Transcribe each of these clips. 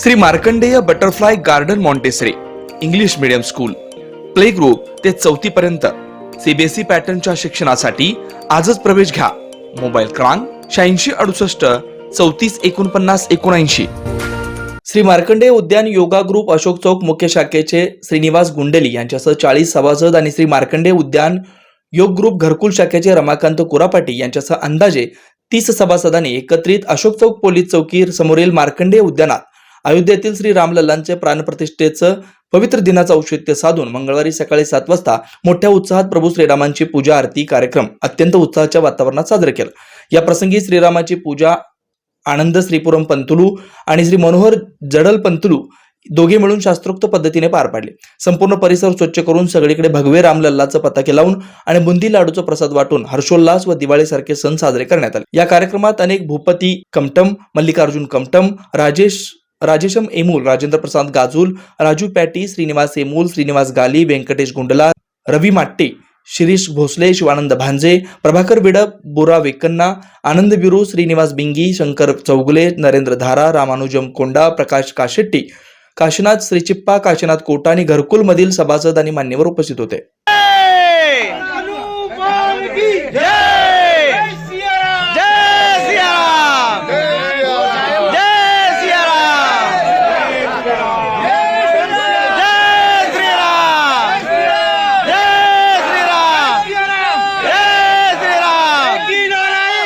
Shri Markandeya butterfly garden Montessori English medium school. Play group ते चौथी पर्यंत. CBSE पॅटर्नच्या शिक्षणासाठी आजच प्रवेश घ्या. मोबाईल क्रमांक शहाऐंशी अडुसष्ट चौतीस एकोणपन्नास एकोणऐंशी. श्री मार्कंडेय उद्यान योगा ग्रुप अशोक चौक मुख्य शाखेचे श्रीनिवास गुंडेली यांच्यासह चाळीस सभासद आणि श्री मार्कंडेय उद्यान योग ग्रुप घरकुल शाखेचे रमाकांत कुरापाटी यांच्यासह अंदाजे तीस सभासदांनी एकत्रित अशोक चौक पोलीस चौकी समोरील मार्कंडेय उद्यानात अयोध्येतील श्री रामलल्लांचे प्राणप्रतिष्ठेचं पवित्र दिनाचं औचित्य साधून मंगळवारी सकाळी सात वाजता मोठ्या उत्साहात प्रभू श्रीरामांची पूजा आरती कार्यक्रम अत्यंत उत्साहाच्या वातावरणात साजरा केला. या प्रसंगी श्रीरामाची पूजा आनंद श्रीपुरम पंतुलू आणि श्री मनोहर जडल पंतुलू दोघे मिळून शास्त्रोक्त पद्धतीने पार पाडले. संपूर्ण परिसर स्वच्छ करून सगळीकडे भगवे रामलल्लाचं पताके लावून आणि बुंदी लाडूचा प्रसाद वाटून हर्षोल्लास व दिवाळीसारखे सण साजरे करण्यात आले. या कार्यक्रमात अनेक भूपती कमटम मल्लिकार्जुन कमटम राजेश राजेशम एमूल राजेंद्र प्रसाद गाजूल राजू पॅटी श्रीनिवास एमूल श्रीनिवास गाली व्यंकटेश गुंडला रवी माट्टे शिरीष भोसले शिवानंद भांजे प्रभाकर बिडप बोरा वेकन्ना आनंद बिरू श्रीनिवास बिंगी शंकर चौगुले नरेंद्र धारा रामानुजम कोंडा प्रकाश काशेट्टी काशीनाथ श्रीचिप्पा काशीनाथ कोटा आणि घरकुलमधील सभासद आणि मान्यवर उपस्थित होते हनुमान की जय सिया राम जय सिया राम जय सिया राम जय श्री राम जय श्री राम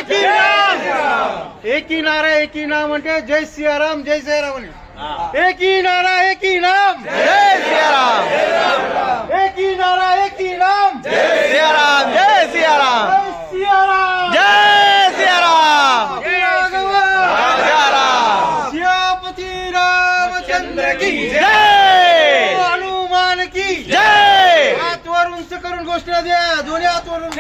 जय श्री राम एकी नारा एकी नाम म्हणजे जय सियाराम जय सियाराम म्हणे एकी नारा एकी नाम. जय सिया राम एकी नारा एकी नाम. जय सिया राम जय सिया राम जय सियाराम. जय सिया राम. जय राघव सिया राम. सियापती रामचंद्र की जय. हनुमान की जय. हात वर उंच करून गोष्ट द्या दोन्ही हात वरून